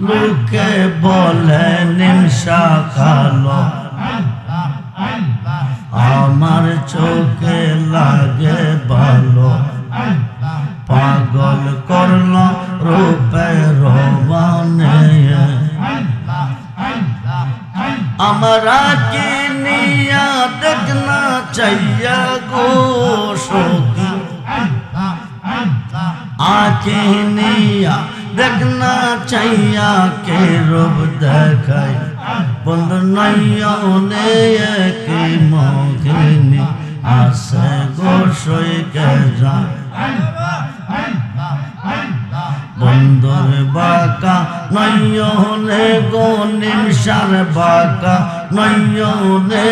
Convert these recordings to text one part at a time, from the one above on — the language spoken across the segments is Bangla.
মুখে বলেন নিমশা খালো আমার চোখে লাগে ভালো। পাগল করল রূপে রবানে আমরা কি নিয়া দেখনা চাইয়া গো সখী। আখি নিয়া দেখনা চাইয়া কে রূপ দেখাই বন্ধু নাইয়া নে একে মগিনী আসে গোসই কেরা বন্দর বাঁকা নয়নে গো নিমসার বাঁকা নয়নে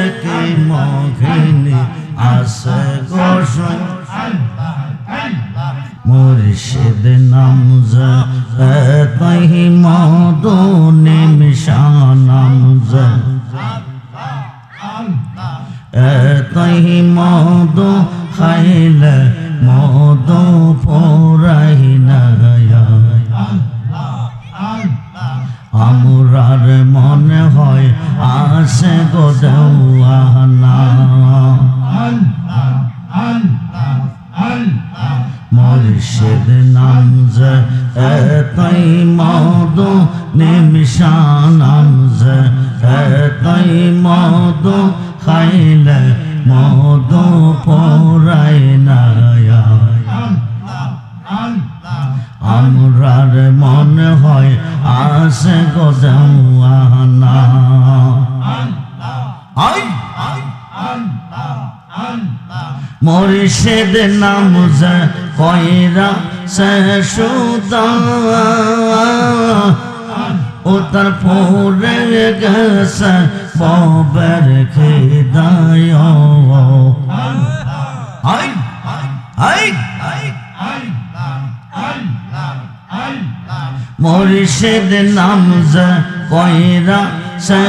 একে মঘিনী আসে গোসই মুর্শিদ নামজা তাহি মদনে নিমশা নামজা। তহি মদ খাইলে মদু পরাই মুর্শিদ নামজ তাই মদু নিমিশা নামজ তাই মদু খাইলে মদু পরাই নায়া আমরার মনে হয় আসে গো দেওয়ানা আই মুর্শিদ নামজ কইরা সে সুদা ও তার পরে গেছে ববের খিদায়। আই মুর্শিদ নামজ কইরা সে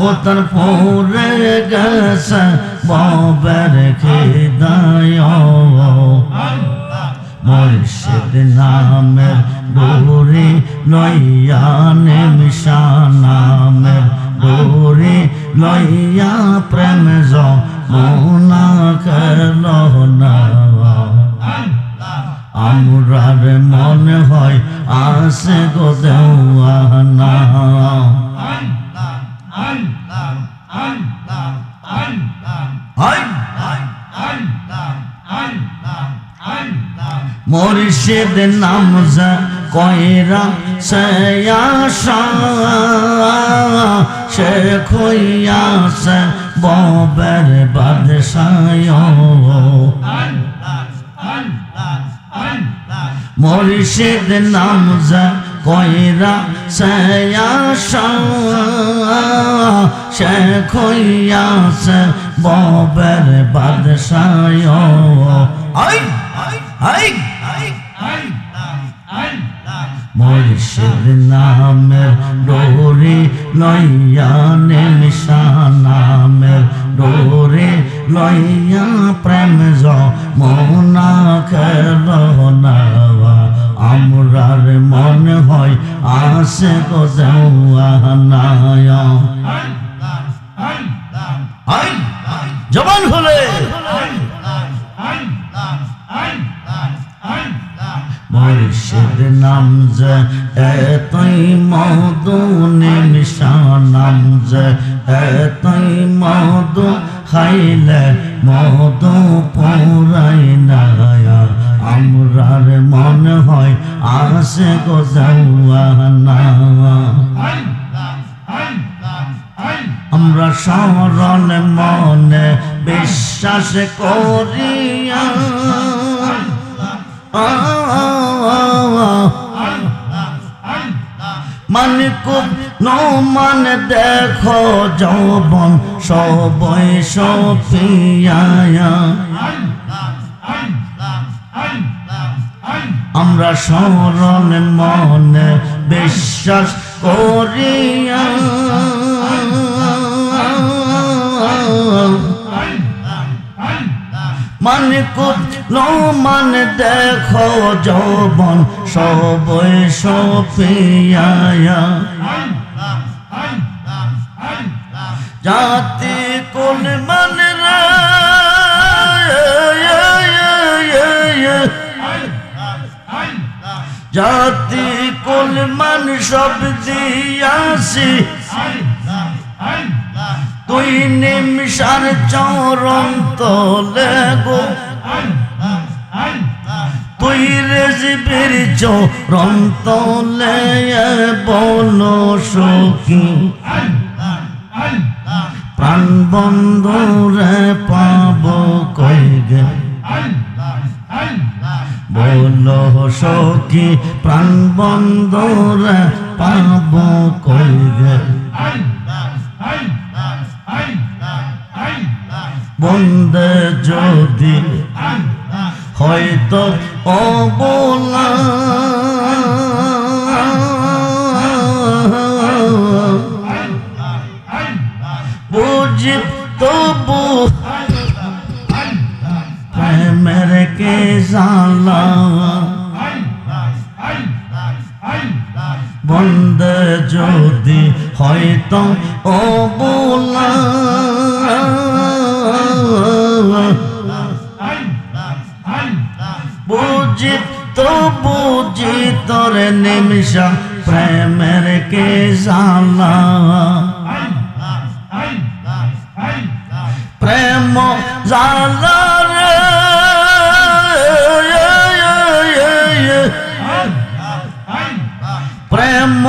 সুদা ও তার পরে গেছে ববের খিদায় মুর্শিদ নামের ডোরে লইয়া নিমিশা নামের ডোরে লইয়া প্রেম যমুনা খেল না আমরার মনে হয় আসে গো দেওয়ানা মুর্শিদ নামজা কয়রা সয়াশা সে খইয়াছে ববের বাদশায়। মুর্শিদ নামজা কয়রা সয়াশা সে খইয়াছে ববের বাদশায় আই আই মুর্শিদ নামের ডোরে লইয়া নিমশা নামের ডোরে লইয়া প্রেম যমুনা খেল নাওয়া আমরার মনে হয় আসে দেওয়ানায়া আই জবান হলে। মুর্শিদ নামজ, এতই মধু নিমিশা নামজ, এতই মধু খাইলে মধু পুরাই নায়া আমরার মনে হয় আসে গো যাওয়ানা স্মরণ মনে বিশ্বাস করিয়া। মানে খুব নমান দেখো যৌবন সবই সফিয়া আমরা স্মরণ মনে বিশ্বাস করিয়া। মান নো মান দেখো যৌবন, সবই সফিয়া জাতি কোন মান জাতি কোন মান সব দিয়াছি। তুই নিমিষার চরণ তলে গো। তুই রেজবির চরণ তলে বলো সখী। প্রাণ বন্ধুরে পাব কই গে। বলো সখী, প্রাণ বন্ধুরে পাব কই গে। বন্দে যদি হয়তো অবলা। বুঝি তবু প্রেমের কে জালা বন্দে যদি হয়তো অবলা। নিমিষা প্রেমের কে জালা প্রেম জালা রে। প্রেম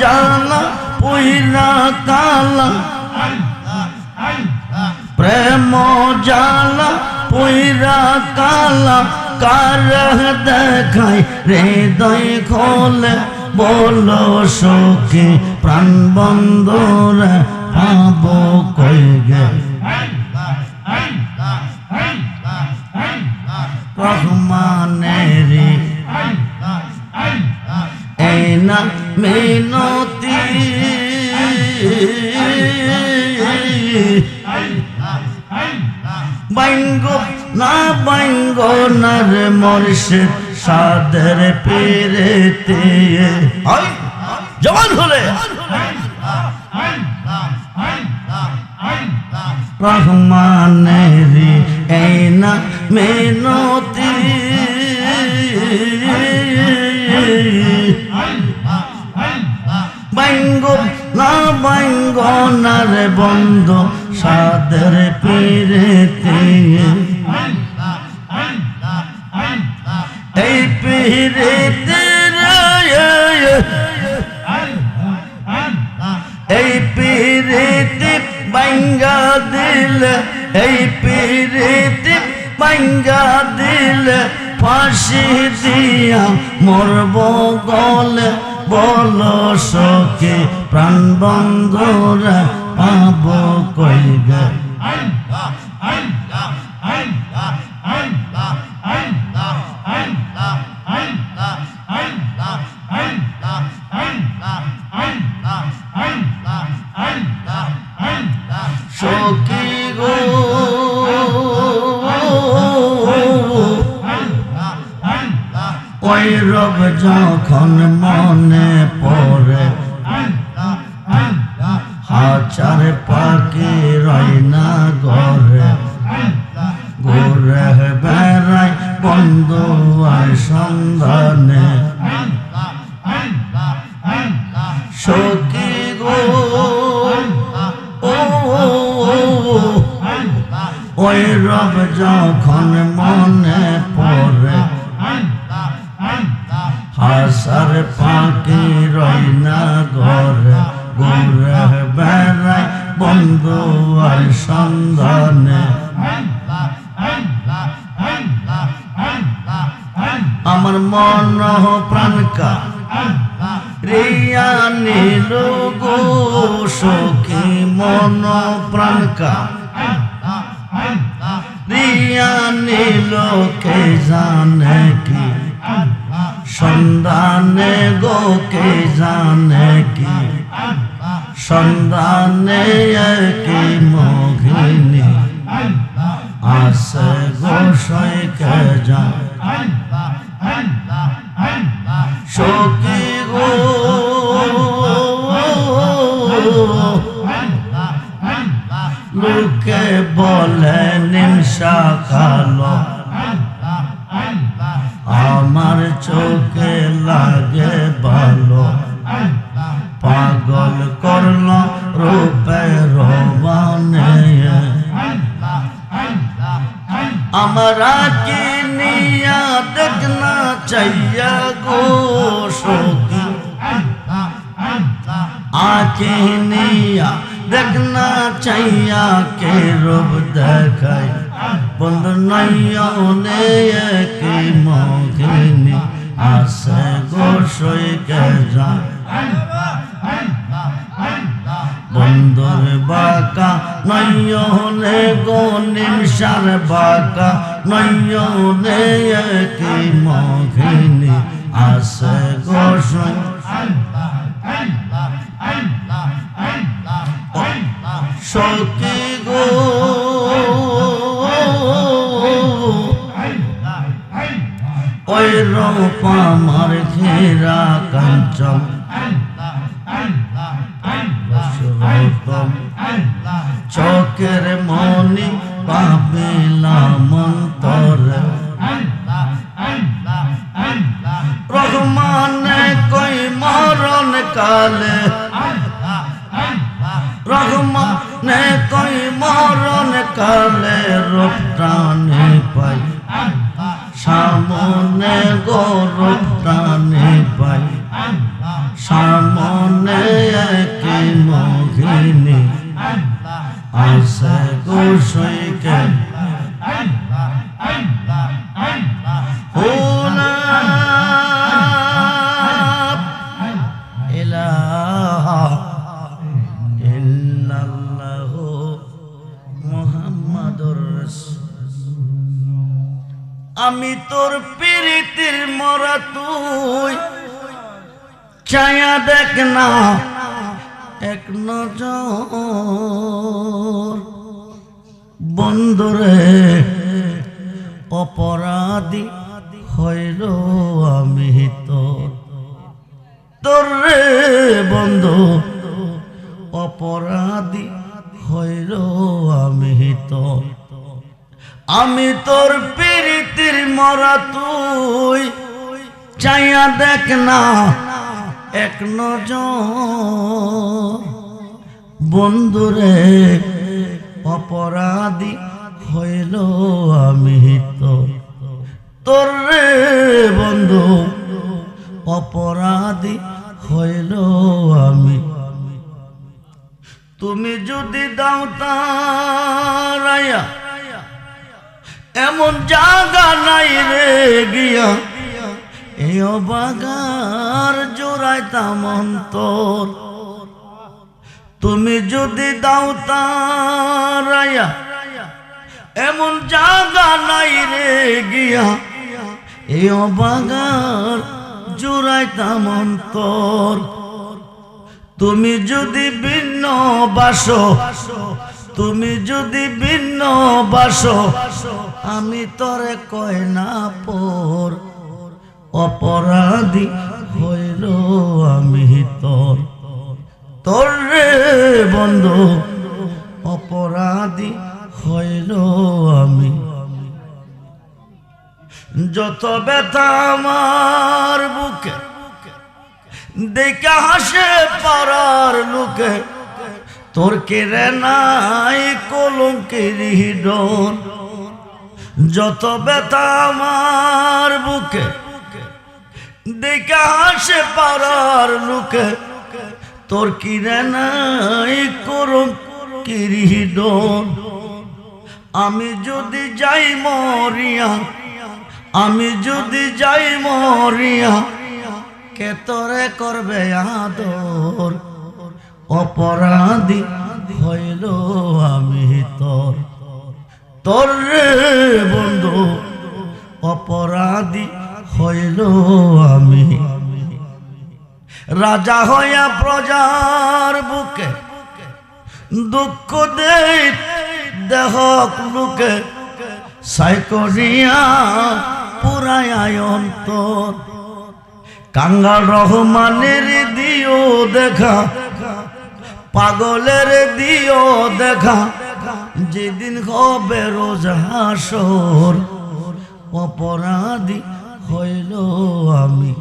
জালা পুইরা কালা। প্রেম জালা পুইরা কালা। কার দেখাই হৃদয় খোলে। বলো সখী, প্রাণ বন্ধুরে পাব কই গে। রহমানেরি এই না মিনতি। বাইঙ্গ না বাইঙ্গ না রে মর্ষে সাদের পেরেতে। জবান হলে রহমানেরি এই না মেনতি। বাইঙ্গ না বাইঙ্গ না রে বন্ধ সাদের পেরেতে। এই পেরেতে এই পেরেতে বাইঙ্গা দিল, এই পেরেতে বাইঙ্গা দিল, ফাঁসি দিয়া মরব গলে, বল সখে, প্রাণ বন্ধরা পাব কই গে গো? ওই রব যখন মনে পড়ে, হাজার পাখি রয় না ঘরে, ঘুরে বেড়ায় বন্ধু আর সন্ধানে সখী গো? ওই রব যখন মনে পড়ে হাসার পাখি রয় না ঘরে, ঘুরে বেড়ায় বন্ধু আর সন্ধানে আমার মন প্রাণকা রিয়া নীল গো সখী মন প্রাণকা রিয়া নীল কে জানে কি? সন্ধানে গো কে জানে কি? সন্ধানে কি মোহিনী। আছে গোসাইকে জান সখী গো। লোকে বলে কালো আমার চোখে লাগে ভালো। পাগল করল রূপে রবানে আমরা কি নিয়া দেখনা চাইয়া গো সখী? আকে নিয়া দেখনা চাইয়া কে রূপ দেখাই বন্ধ নয়নে কি মগিনী আসে গোসই কে যায় বন্ধুর বাঁকা নয়নে গো নিমসার বাঁকা নয়নে কি মগিনী আসে গোসই সখী ওই রূপ আমার ঘেরা কাঞ্চন। চোখের মনি পাবিলাম অন্তরে রহমানে কই মরণ কালে তোর পিরিতির মরা তুই। ছায়া দেখ না, এক নজর। বন্ধুরে, অপরাধী হইল আমি তোর। তোর রে বন্ধু, অপরাধী হইল আমি তোর। আমি তোর পিরিতির মরা তুই চাইয়া দেখ না এক নজর। বন্ধুরে, অপরাধী হইল আমি তোর তোর রে বন্ধু, অপরাধী হইল আমি। তুমি যদি দাও তারায়া এমন জাগা নাই রে গিয়া। এই অবাগার জোড়াইতাম অন্তর তুমি যদি দাও তারায়া, এমন জাগা নাই রে গিয়া। এই অবাগার জোড়াইতাম অন্তর তুমি যদি ভিন্ন বাসো তুমি যদি ভিন্ন বাসো, আমি তরে কয় না পর। অপরাধী হইল আমি তোর। তোর রে বন্ধু, অপরাধী হইল আমি। যত ব্যথা আমার বুকে, দেখে হাসে পাড়ার লোকে তোর কেড়ে নাই কলঙ্কের ডর যত ব্যথা আমার বুকে, দেখে হাসে পাড়ার লোকে, তোর কিরে নাই কলঙ্কের ডর আমি যদি যাই মরিয়া, আমি যদি যাই মরিয়া, কে তোরে করবে আদর? অপরাধী হইল আমি তোর। তোর রে বন্ধু, অপরাধী হইল আমি। রাজা হইয়া প্রজার বুকে দুঃখ দে দেহ লোকে সাইকরিয়া পুরায় অন্তর। কাঙ্গাল রহমানের দিও দেখা পাগলের দিও দেখা যেদিন হবে রোজাসর অপরাধী হইল আমি।